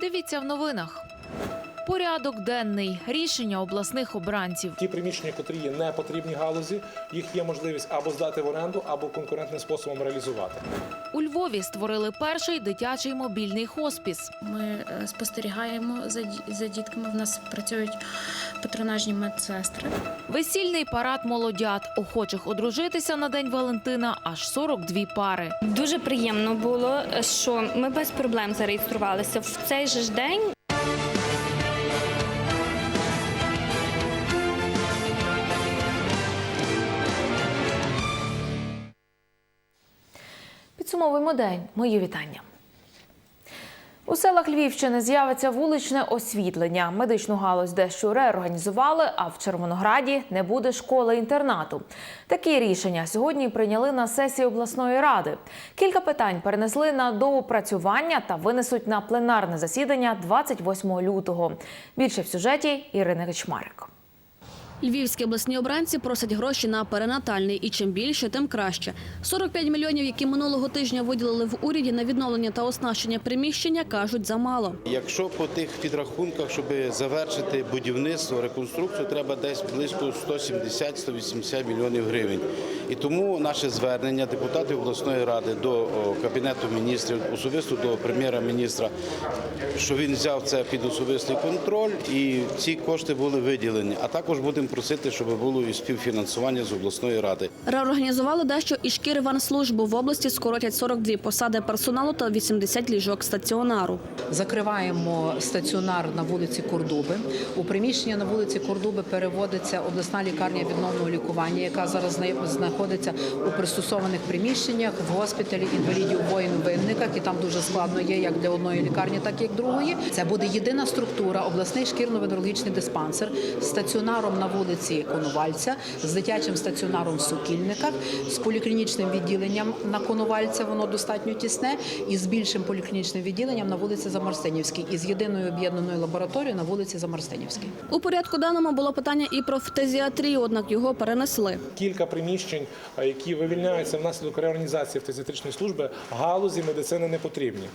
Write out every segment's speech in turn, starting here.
Дивіться в новинах. Порядок денний. Рішення обласних обранців. Ті приміщення, котрі є не потрібні галузі, їх є можливість або здати в оренду, або конкурентним способом реалізувати. У Львові створили перший дитячий мобільний хоспіс. Ми е, спостерігаємо за, ді- за дітками. В нас працюють патронажні медсестри. Весільний парад молодят. Охочих одружитися на день Валентина аж 42 пари. Дуже приємно було, що ми без проблем зареєструвалися в цей же ж день. Підсумовуємо день. Мої вітання. У селах Львівщини з'явиться вуличне освітлення. Медичну галузь дещо реорганізували, а в Червонограді не буде школи-інтернату. Такі рішення сьогодні прийняли на сесії обласної ради. Кілька питань перенесли на доопрацювання та винесуть на пленарне засідання 28 лютого. Більше в сюжеті Ірини Гечмарик. Львівські обласні обранці просять гроші на перинатальний, і чим більше, тим краще. 45 мільйонів, які минулого тижня виділили в уряді на відновлення та оснащення приміщення, кажуть замало. Якщо по тих підрахунках, щоб завершити будівництво, реконструкцію, треба десь близько 170-180 мільйонів гривень. І тому наше звернення депутатів обласної ради до кабінету міністрів, особисто до прем'єра-міністра, що він взяв це під особистий контроль, і ці кошти були виділені. А також будемо просити, щоб було і співфінансування з обласної ради. Реорганізували дещо і шкірванслужбу. В області скоротять 42 посади персоналу та 80 ліжок стаціонару. Закриваємо стаціонар на вулиці Кордуби. У приміщення на вулиці Кордуби переводиться обласна лікарня відновного лікування, яка зараз знаходиться у пристосованих приміщеннях в госпіталі інвалідів воїн винниках, і там дуже складно є як для одної лікарні, так і як другої. Це буде єдина структура, обласний шкірно-венерологічний диспансер з стаціонаром на вулиці Коновальця, з дитячим стаціонаром в Сокільниках, з поліклінічним відділенням на Коновальця, воно достатньо тісне, і з більшим поліклінічним відділенням на вулиці Замарстинівській, і з єдиною об'єднаною лабораторією на вулиці Замарстинівській. У порядку денному було питання і про фтезіатрію, однак його перенесли. Кілька приміщень, які вивільняються внаслідок реорганізації фтизіатричної служби, галузі медицини не потрібні.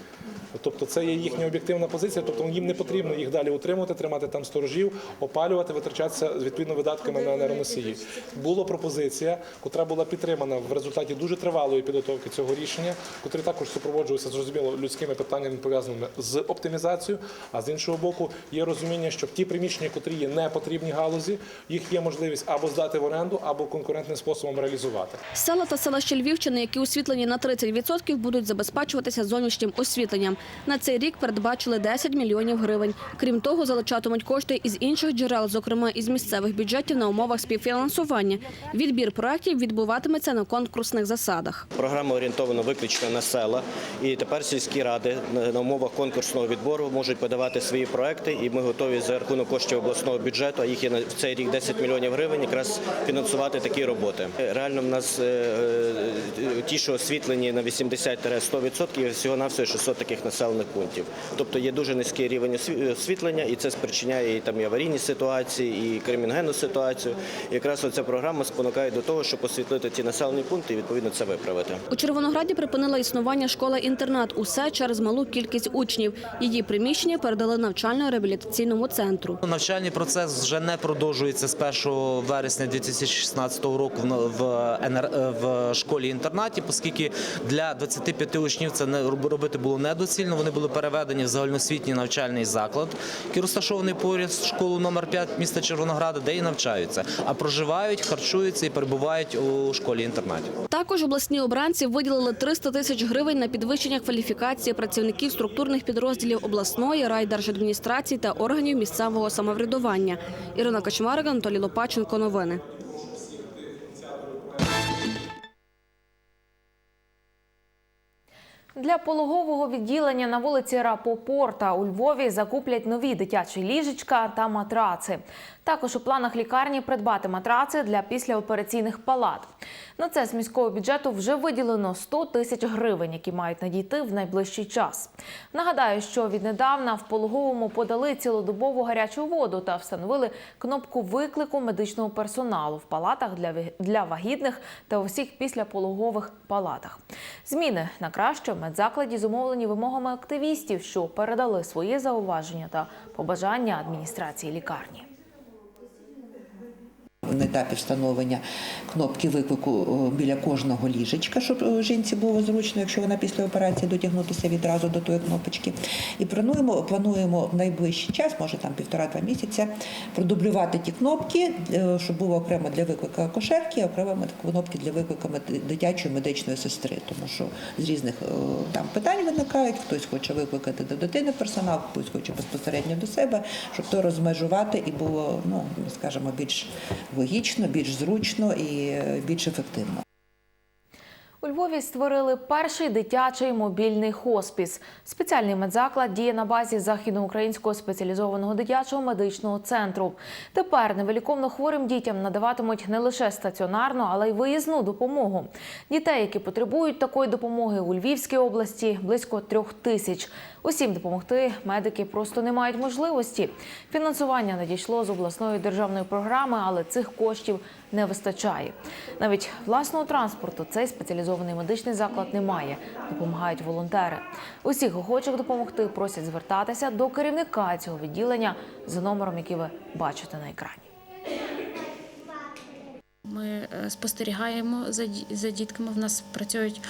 Тобто це є їхня об'єктивна позиція, тобто їм не потрібно їх далі утримувати, тримати там сторожів, опалювати, витрачатися відповідно видатками на енергоносії. Була пропозиція, котра була підтримана в результаті дуже тривалої підготовки цього рішення, котрі також супроводжуються зрозуміло людськими питаннями пов'язаними з оптимізацією. А з іншого боку, є розуміння, що ті приміщення, котрі є не потрібні галузі, їх є можливість або здати в оренду, або конкурентним способом реалізувати. Села та селища Львівщини, які освітлені на 30%, будуть забезпечуватися зовнішнім освітленням. На цей рік передбачили 10 мільйонів гривень. Крім того, залучатимуть кошти із інших джерел, зокрема із місцевих бюджетів на умовах співфінансування. Відбір проєктів відбуватиметься на конкурсних засадах. Програма орієнтована виключно на села, і тепер сільські ради на на умовах конкурсного відбору можуть подавати свої проекти, і ми готові за рахунок коштів обласного бюджету, а їх є на цей рік 10 мільйонів гривень, якраз фінансувати такі роботи. Реально, в нас е, е, ті, що освітлені на 80-100%, всього навсього 600 таких населених пунктів. Тобто є дуже низький рівень осві- освітлення, і це спричиняє і там і аварійні ситуації, і криміногенну ситуацію. І якраз оця програма спонукає до того, щоб освітлити ті населені пункти і відповідно це виправити. У Червонограді припинила існування школа-інтернат. Усе через малу кількість учнів. Її приміщення передали навчально-реабілітаційному центру. Навчальний процес вже не продовжується з 1 вересня 2016 року в- НР в школі-інтернаті, оскільки для 25 учнів це не робити було недоцільно. Вони були переведені в загальноосвітній навчальний заклад, який розташований поряд з школою номер 5 міста Червонограда, де і навчаються, а проживають, харчуються і перебувають у школі-інтернаті. Також обласні обранці виділили 300 тисяч гривень на підвищення кваліфікації працівників структурних підрозділів обласної райдержадміністрації та органів місцевого самоврядування. Ірина Качмарик, Анатолій Лопаченко. Новини. Для пологового відділення на вулиці Рапопорта у Львові закуплять нові дитячі ліжечка та матраци. Також у планах лікарні придбати матраци для післяопераційних палат. На це з міського бюджету вже виділено 100 тисяч гривень, які мають надійти в найближчий час. Нагадаю, що віднедавна в пологовому подали цілодобову гарячу воду та встановили кнопку виклику медичного персоналу в палатах для вагітних та у всіх післяпологових палатах. Зміни на краще медзакладі зумовлені вимогами активістів, що передали свої зауваження та побажання адміністрації лікарні. На етапі встановлення кнопки виклику е, біля кожного ліжечка, щоб е, жінці було зручно, якщо вона після операції дотягнутися відразу до тої кнопочки. І плануємо, плануємо в найближчий час, може там півтора-два місяця, продублювати ті кнопки, е, щоб було окремо для виклика акушерки, окремо кнопки для виклика дитячої медичної сестри, тому що з різних там питань виникають. Хтось хоче викликати до дитини персонал, хтось хоче безпосередньо до себе, щоб то розмежувати і було, ну скажімо, більш логічно, більш зручно і е, більш ефективно. У Львові створили перший дитячий мобільний хоспіс. Спеціальний медзаклад діє на базі західноукраїнського спеціалізованого дитячого медичного центру. Тепер невиліковно хворим дітям надаватимуть не лише стаціонарну, але й виїзну допомогу. Дітей, які потребують такої допомоги у Львівській області, близько трьох тисяч. Усім допомогти медики просто не мають можливості. Фінансування надійшло з обласної державної програми, але цих коштів не вистачає. Навіть власного транспорту цей спеціалізований медичний заклад не має. Допомагають волонтери. Усіх охочих допомогти просять звертатися до керівника цього відділення за номером, який ви бачите на екрані. Ми е, спостерігаємо за, ді- за дітками. В нас працюють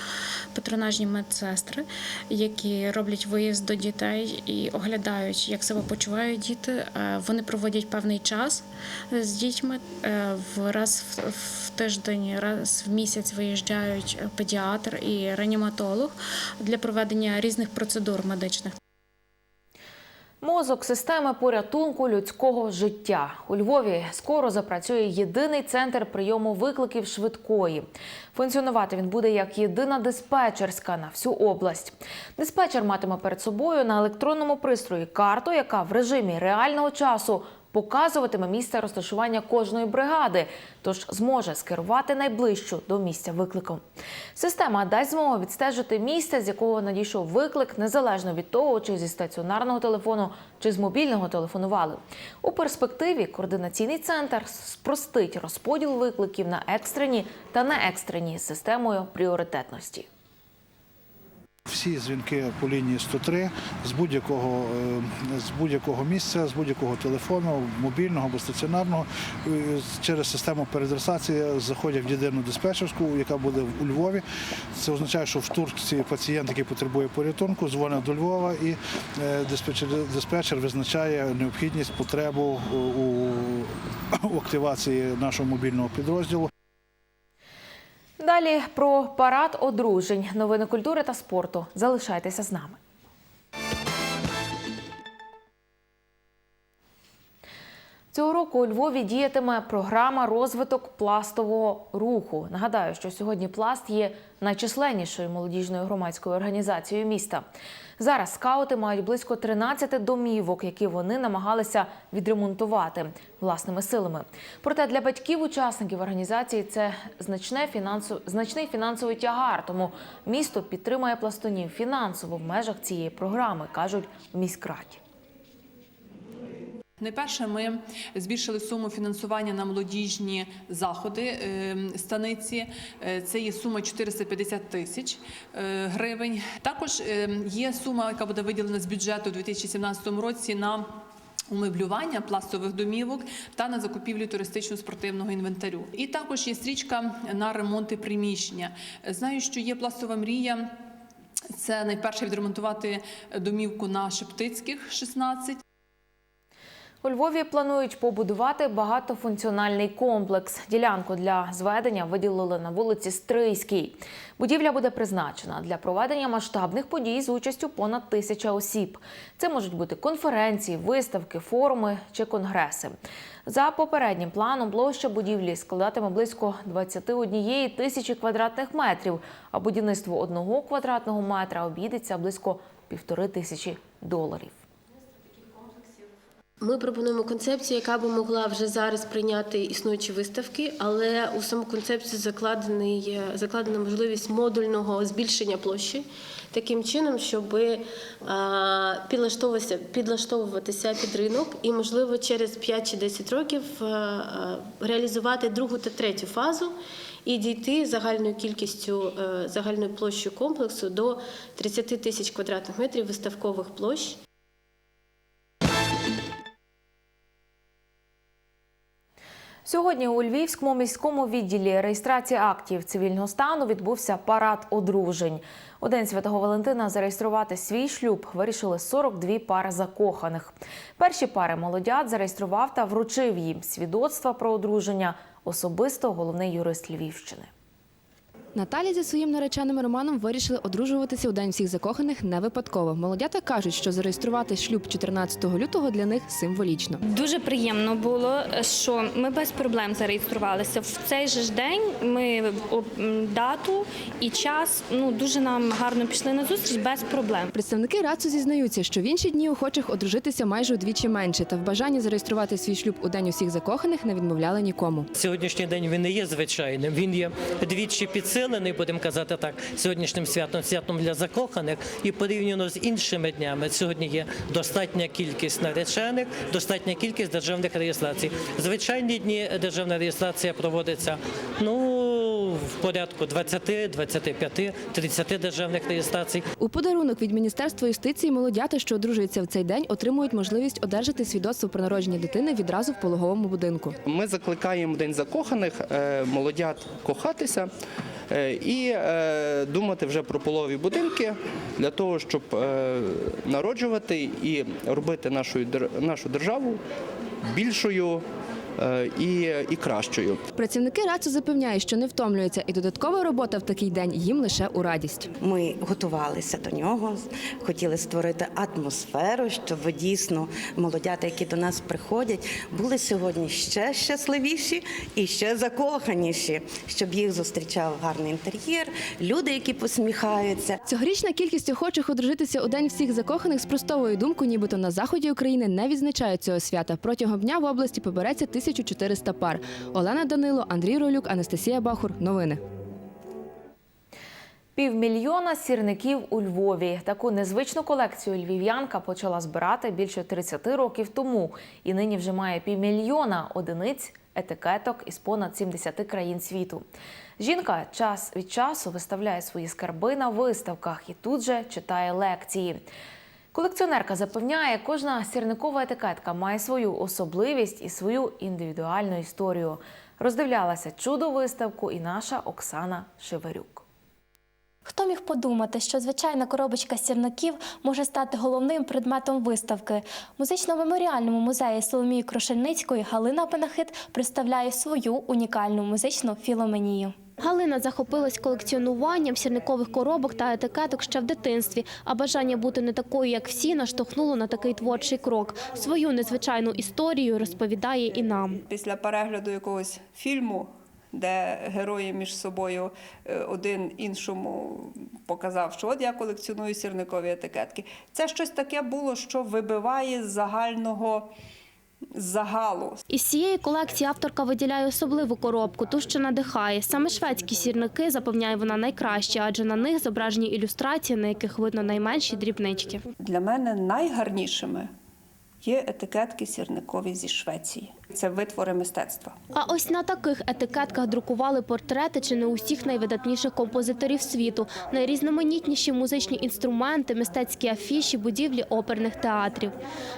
патронажні медсестри, які роблять виїзд до дітей і оглядають, як себе почувають діти. Е, Вони проводять певний час з дітьми. Е, раз в тиждень, раз в місяць виїжджають педіатр і реаніматолог для проведення різних процедур медичних. Мозок системи порятунку людського життя у Львові скоро запрацює єдиний центр прийому викликів швидкої. Функціонувати він буде як єдина диспетчерська на всю область. Диспетчер матиме перед собою на електронному пристрої карту, яка в режимі реального часу показуватиме місце розташування кожної бригади, тож зможе скерувати найближчу до місця виклику. Система дасть змогу відстежити місце, з якого надійшов виклик, незалежно від того, чи зі стаціонарного телефону, чи з мобільного телефонували. У перспективі координаційний центр спростить розподіл викликів на екстрені та неекстрені з системою пріоритетності. Всі дзвінки по лінії 103 з будь-якого е, з будь-якого місця, з будь-якого телефону, мобільного або стаціонарного, е, через систему переадресації заходять в єдину диспетчерську, яка буде у Львові. Це означає, що в Турції пацієнт, який потребує порятунку, дзвонить до Львова і е, диспетчер, диспетчер визначає необхідність, потребу у активації нашого мобільного підрозділу. Далі про парад одружень, новини культури та спорту. Залишайтеся з нами. Цього року у Львові діятиме програма розвиток пластового руху. Нагадаю, що сьогодні пласт є найчисленнішою молодіжною громадською організацією міста. Зараз скаути мають близько 13 домівок, які вони намагалися відремонтувати власними силами. Проте для батьків-учасників організації це значне фінансу... значний фінансовий тягар. Тому місто підтримує пластунів фінансово в межах цієї програми, кажуть в міськраді. Найперше, ми збільшили суму фінансування на молодіжні заходи е, станиці. Е, Це є сума 450 тисяч е, гривень. Також е, є сума, яка буде виділена з бюджету у 2017 році на Умеблювання пластових домівок та на закупівлю туристично-спортивного інвентарю. І також є стрічка на ремонти приміщення. Знаю, що є пластова мрія. Це найперше відремонтувати домівку на Шептицьких 16. У Львові планують побудувати багатофункціональний комплекс. Ділянку для зведення виділили на вулиці Стрийській. Будівля буде призначена для проведення масштабних подій з участю понад тисяча осіб. Це можуть бути конференції, виставки, форуми чи конгреси. За попереднім планом площа будівлі складатиме близько 21 тисячі квадратних метрів, а будівництво одного квадратного метра обійдеться близько півтори тисячі доларів. Ми пропонуємо концепцію, яка би могла вже зараз прийняти існуючі виставки, але у саму концепцію закладений, закладена можливість модульного збільшення площі таким чином, щоб підлаштовуватися, підлаштовуватися під ринок і, можливо, через 5 чи 10 років реалізувати другу та третю фазу і дійти загальною кількістю е, загальною площею комплексу до 30 тисяч квадратних метрів виставкових площ. Сьогодні у Львівському міському відділі реєстрації актів цивільного стану відбувся парад одружень. У день Святого Валентина зареєструвати свій шлюб вирішили 42 пари закоханих. Перші пари молодят зареєстрував та вручив їм свідоцтва про одруження особисто головний юрист Львівщини. Наталя зі своїм нареченим Романом вирішили одружуватися у день всіх закоханих не випадково. Молодята кажуть, що зареєструвати шлюб 14 лютого для них символічно. Дуже приємно було, що ми без проблем зареєструвалися. В цей же ж день ми дату і час ну дуже нам гарно пішли на зустріч без проблем. Представники РАЦУ зізнаються, що в інші дні охочих одружитися майже удвічі менше, та в бажанні зареєструвати свій шлюб у день усіх закоханих не відмовляли нікому. Сьогоднішній день він не є звичайним. Він є двічі підсилений, будемо казати так, сьогоднішнім святом, святом для закоханих. І порівняно з іншими днями, сьогодні є достатня кількість наречених, достатня кількість державних реєстрацій. Звичайні дні державна реєстрація проводиться ну в порядку 20, 25, 30 державних реєстрацій. У подарунок від Міністерства юстиції молодята, що одружуються в цей день, отримують можливість одержати свідоцтво про народження дитини відразу в пологовому будинку. Ми закликаємо в день закоханих е, молодят кохатися і е, думати вже про полові будинки для того, щоб е, народжувати і робити нашу, дер- нашу державу більшою е, і, і кращою. Працівники РАЦУ запевняють, що не втомлюються, і додаткова робота в такий день їм лише у радість. Ми готувалися до нього, хотіли створити атмосферу, щоб дійсно молодята, які до нас приходять, були сьогодні ще щасливіші і ще закоханіші, щоб їх зустрічав гарний інтер'єр, люди, які посміхаються. Цьогорічна кількість охочих одружитися у день всіх закоханих спростовує думку, нібито на заході України не відзначають цього свята. Протягом дня в області побереться 1400 пар. Олена Данило, Андрій Ролюк, Анастасія Бахур. Новини. Півмільйона сірників у Львові. Таку незвичну колекцію львів'янка почала збирати більше 30 років тому. І нині вже має півмільйона одиниць етикеток із понад 70 країн світу. Жінка час від часу виставляє свої скарби на виставках і тут же читає лекції. Колекціонерка запевняє, кожна сірникова етикетка має свою особливість і свою індивідуальну історію. Роздивлялася чудо виставку і наша Оксана Шеверюк. Хто міг подумати, що звичайна коробочка сірників може стати головним предметом виставки? Музично-меморіальному музеї Соломії Крошельницької Галина Панахит представляє свою унікальну музичну філоменію. Галина захопилась колекціонуванням сірникових коробок та етикеток ще в дитинстві, а бажання бути не такою, як всі, наштовхнуло на такий творчий крок. Свою незвичайну історію розповідає і нам. Після перегляду якогось фільму, де герої між собою е, один іншому показав, що от я колекціоную сірникові етикетки. Це щось таке було, що вибиває з загального загалу. Із цієї колекції авторка виділяє особливу коробку, ту, що надихає. Саме шведські сірники, запевняє вона, найкраще, адже на них зображені ілюстрації, на яких видно найменші дрібнички. Для мене найгарнішими є етикетки сірникові зі Швеції. Це витвори мистецтва. А ось на таких етикетках друкували портрети чи не усіх найвидатніших композиторів світу, найрізноманітніші музичні інструменти, мистецькі афіші, будівлі оперних театрів.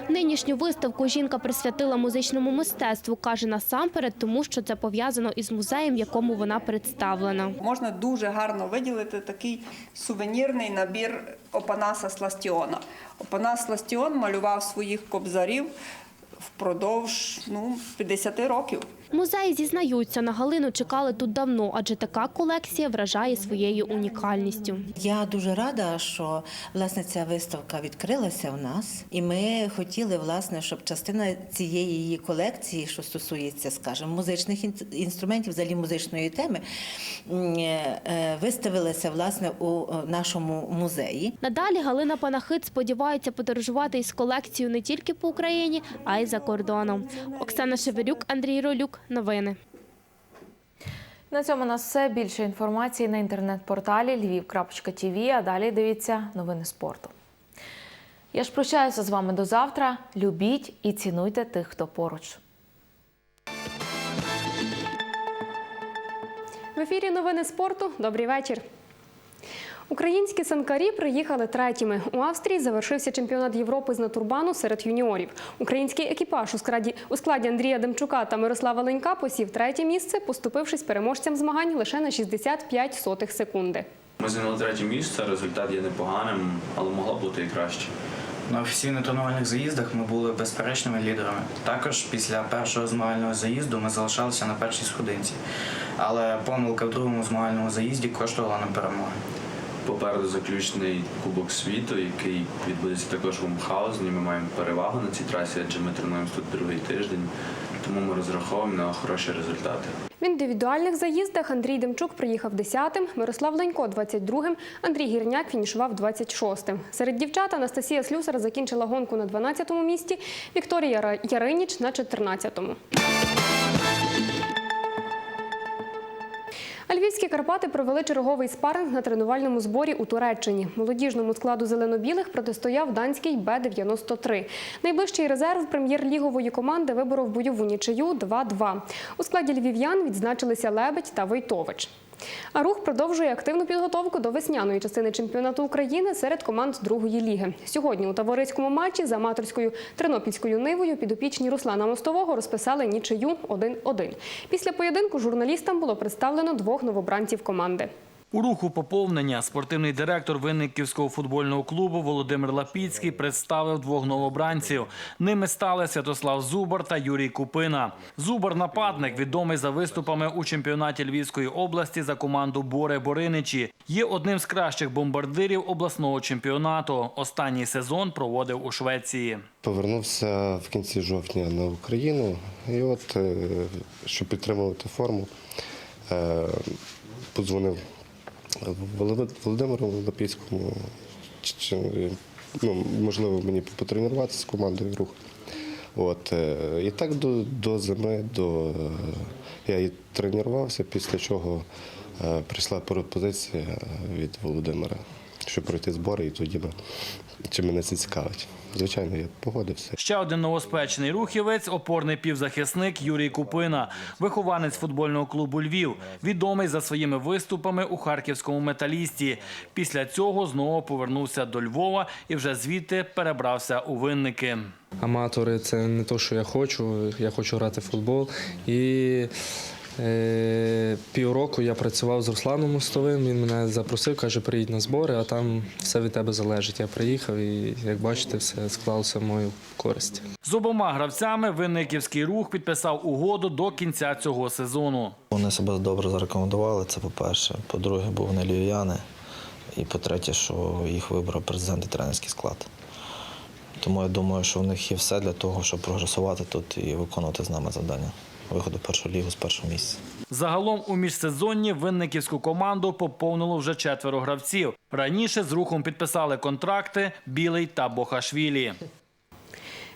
Нинішню виставку жінка присвятила музичному мистецтву, каже насамперед, тому що це пов'язано із музеєм, в якому вона представлена. Можна дуже гарно виділити такий сувенірний набір Опанаса Сластіона. Опанас Сластіон малював своїх кобзарів впродовж ну, 50 років. Музеї зізнаються, на Галину чекали тут давно, адже така колекція вражає своєю унікальністю. Я дуже рада, що власне ця виставка відкрилася у нас, і ми хотіли, власне, щоб частина цієї її колекції, що стосується, скажімо, музичних ін- інструментів, взагалі музичної теми, е, виставилася власне у е, нашому музеї. Надалі Галина Панахит сподівається подорожувати із колекцією не тільки по Україні, а й за кордоном. Оксана Шеверюк, Андрій Ролюк. Новини. На цьому у нас все. Більше інформації на інтернет-порталі львів.тв, а далі дивіться новини спорту. Я ж прощаюся з вами до завтра. Любіть і цінуйте тих, хто поруч. В ефірі новини спорту. Добрий вечір. Українські санкарі приїхали третіми. У Австрії завершився чемпіонат Європи з натурбану серед юніорів. Український екіпаж у складі, у складі Андрія Демчука та Мирослава Ленька посів третє місце, поступившись переможцям змагань лише на 65 сотих секунди. Ми зайняли третє місце, результат є непоганим, але могло бути і краще. На офіційно тренувальних заїздах ми були безперечними лідерами. Також після першого змагального заїзду ми залишалися на першій сходинці. Але помилка в другому змагальному заїзді коштувала нам перемоги. Попереду заключний Кубок світу, який відбудеться також в Мхаузені. Ми маємо перевагу на цій трасі, адже ми тренуємося тут другий тиждень, тому ми розраховуємо на хороші результати. В індивідуальних заїздах Андрій Демчук приїхав 10-тим, Мирослав Ленько 22-м, Андрій Гірняк фінішував 26-тим. Серед дівчат Анастасія Слюсар закінчила гонку на 12-му місці, Вікторія Яриніч на 14-му. Львівські Карпати провели черговий спаринг на тренувальному зборі у Туреччині. Молодіжному складу зелено-білих протистояв данський Б-93. Найближчий резерв прем'єр-лігової команди виборов бойову нічию 2-2. У складі львів'ян відзначилися Лебедь та Войтович. А рух продовжує активну підготовку до весняної частини чемпіонату України серед команд другої ліги. Сьогодні у таборицькому матчі за аматорською тернопільською нивою підопічні Руслана Мостового розписали нічию 1-1. Після поєдинку журналістам було представлено двох новобранців команди. У руху поповнення спортивний директор Винниківського футбольного клубу Володимир Лапіцький представив двох новобранців. Ними стали Святослав Зубар та Юрій Купина. Зубар нападник, відомий за виступами у чемпіонаті Львівської області за команду Боре Бориничі. Є одним з кращих бомбардирів обласного чемпіонату. Останній сезон проводив у Швеції. Повернувся в кінці жовтня на Україну, і от е, щоб підтримувати форму, е, подзвонив Володимиру Лапійському, ну, можливо, мені потренуватися з командою рух. От, е, і так до, до зими, до, я і тренувався, після чого е, прийшла пропозиція від Володимира, щоб пройти збори, і тоді ми, чи мене це цікавить. Звичайно, я погодився. Ще один новоспечений рухівець опорний півзахисник Юрій Купина, вихованець футбольного клубу Львів, відомий за своїми виступами у харківському металісті. Після цього знову повернувся до Львова і вже звідти перебрався у винники. Аматори це не те, що я хочу. Я хочу грати в футбол. І півроку я працював з Русланом Мостовим. Він мене запросив, каже, приїдь на збори, а там все від тебе залежить. Я приїхав і, як бачите, все склалося в мою користь. З обома гравцями винниківський рух підписав угоду до кінця цього сезону. Вони себе добре зарекомендували, це по-перше. По-друге, був вони львів'яни. І по-третє, що їх вибрав президент і тренерський склад. Тому я думаю, що в них є все для того, щоб прогресувати тут і виконувати з нами завдання. Виходу першого лігу з першого місця. Загалом у міжсезонні винниківську команду поповнило вже четверо гравців. Раніше з рухом підписали контракти Білий та Бохашвілі.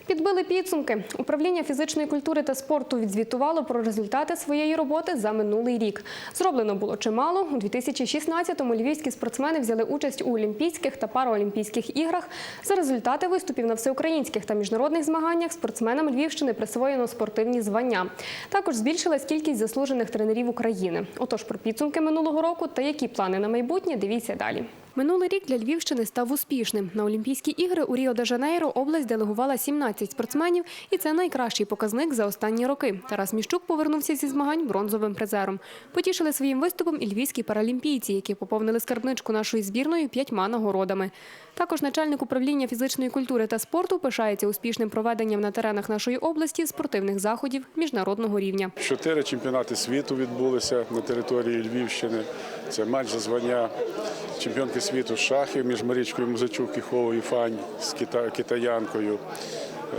Підбили підсумки. Управління фізичної культури та спорту відзвітувало про результати своєї роботи за минулий рік. Зроблено було чимало. У 2016-му львівські спортсмени взяли участь у Олімпійських та Параолімпійських іграх. За результати виступів на всеукраїнських та міжнародних змаганнях спортсменам Львівщини присвоєно спортивні звання. Також збільшилась кількість заслужених тренерів України. Отож, про підсумки минулого року та які плани на майбутнє дивіться далі. Минулий рік для Львівщини став успішним. На Олімпійські ігри у Ріо-де-Жанейро область делегувала 17 спортсменів, і це найкращий показник за останні роки. Тарас Міщук повернувся зі змагань бронзовим призером. Потішили своїм виступом і львівські паралімпійці, які поповнили скарбничку нашої збірної п'ятьма нагородами. Також начальник управління фізичної культури та спорту пишається успішним проведенням на теренах нашої області спортивних заходів міжнародного рівня. Чотири чемпіонати світу відбулися на території Львівщини. Це матч за звання чемпіонки світу з шахів між Марічкою Музичук і Ховою Фань з кита- китаянкою.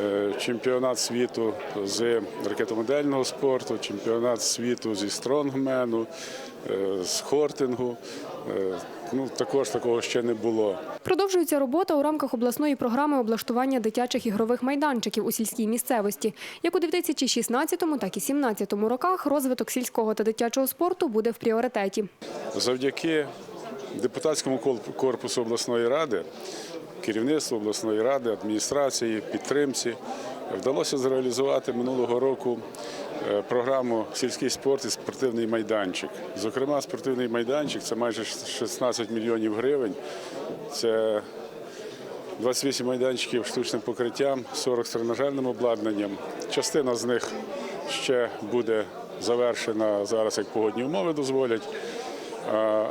Е, Чемпіонат світу з ракетомодельного спорту, чемпіонат світу зі стронгмену, е, з хортингу. Е, Ну, також такого ще не було. Продовжується робота у рамках обласної програми облаштування дитячих ігрових майданчиків у сільській місцевості. Як у 2016, так і 2017 роках розвиток сільського та дитячого спорту буде в пріоритеті. Завдяки депутатському корпусу обласної ради, керівництву обласної ради, адміністрації, підтримці вдалося зреалізувати минулого року програму Сільський спорт і спортивний майданчик. Зокрема, спортивний майданчик це майже 16 мільйонів гривень. Це 28 майданчиків штучним покриттям, 40 з тренажерним обладнанням. Частина з них ще буде завершена зараз, як погодні умови дозволять.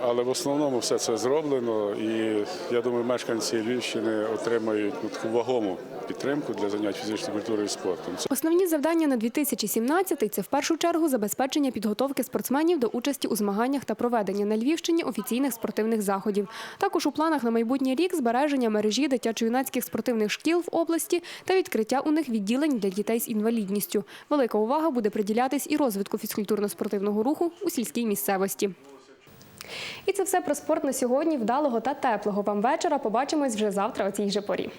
Але в основному все це зроблено, і я думаю, мешканці Львівщини отримають ну, таку вагому підтримку для занять фізичною культурою і спортом. Основні завдання на 2017 – це в першу чергу забезпечення підготовки спортсменів до участі у змаганнях та проведення на Львівщині офіційних спортивних заходів. Також у планах на майбутній рік збереження мережі дитячо-юнацьких спортивних шкіл в області та відкриття у них відділень для дітей з інвалідністю. Велика увага буде приділятись і розвитку фізкультурно-спортивного руху у сільській місцевості. І це все про спорт на сьогодні. Вдалого та теплого вам вечора. Побачимось вже завтра о цій же порі.